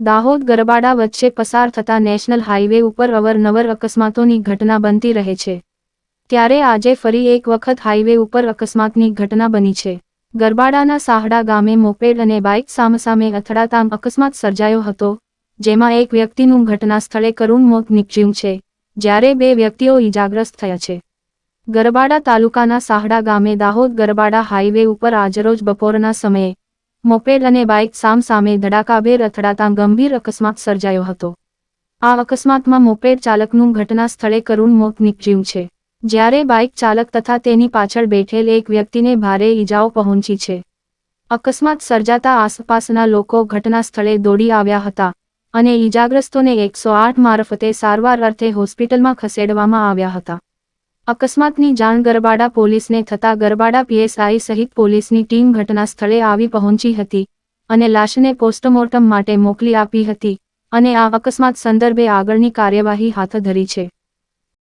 દાહોદ ગરબાડા વચ્ચે પસાર થતા નેશનલ હાઈવે ઉપર અવરનવર અકસ્માતોની ઘટના બનતી રહે છે. ત્યારે આજે ફરી એક વખત હાઈવે ઉપર અકસ્માતની ઘટના બની છે. ગરબાડાના સાહડા ગામે મોપેડ અને બાઇક સામસામે અથડાતા અકસ્માત સર્જાયો હતો, જેમાં એક વ્યક્તિનું ઘટના સ્થળે કરુણ મોત નીપજ્યું છે, જ્યારે બે વ્યક્તિઓ ઈજાગ્રસ્ત થયા છે. ગરબાડા તાલુકાના સાહડા ગામે દાહોદ ગરબાડા હાઈવે ઉપર આજરોજ બપોરના સમયે મોપેડ અને બાઇક સામસામે ધડાકાભેર અથડાતા ગંભીર અકસ્માત સર્જાયો હતો. આ અકસ્માતમાં મોપેડ ચાલકનું ઘટના સ્થળે કરુણ મોત નીપજ્યું છે. જ્યારે બાઇક ચાલક તથા તેની પાછળ બેઠેલ એક વ્યક્તિને ભારે ઈજાઓ પહોંચી છે. અકસ્માત સર્જાતા આસપાસના લોકો ઘટના સ્થળે દોડી આવ્યા હતા અને ઈજાગ્રસ્તોને એકસો આઠ મારફતે સારવાર અર્થે હોસ્પિટલમાં ખસેડવામાં આવ્યા હતા. અકસ્માતની જાણ ગરબાડા પોલીસને થતા ગરબાડા પીએસઆઈ સહિત પોલીસની ટીમ ઘટના સ્થળે આવી પહોંચી હતી અને લાશને પોસ્ટમોર્ટમ માટે મોકલી આપી હતી અને આ અકસ્માત સંદર્ભે આગળની કાર્યવાહી હાથ ધરી છે.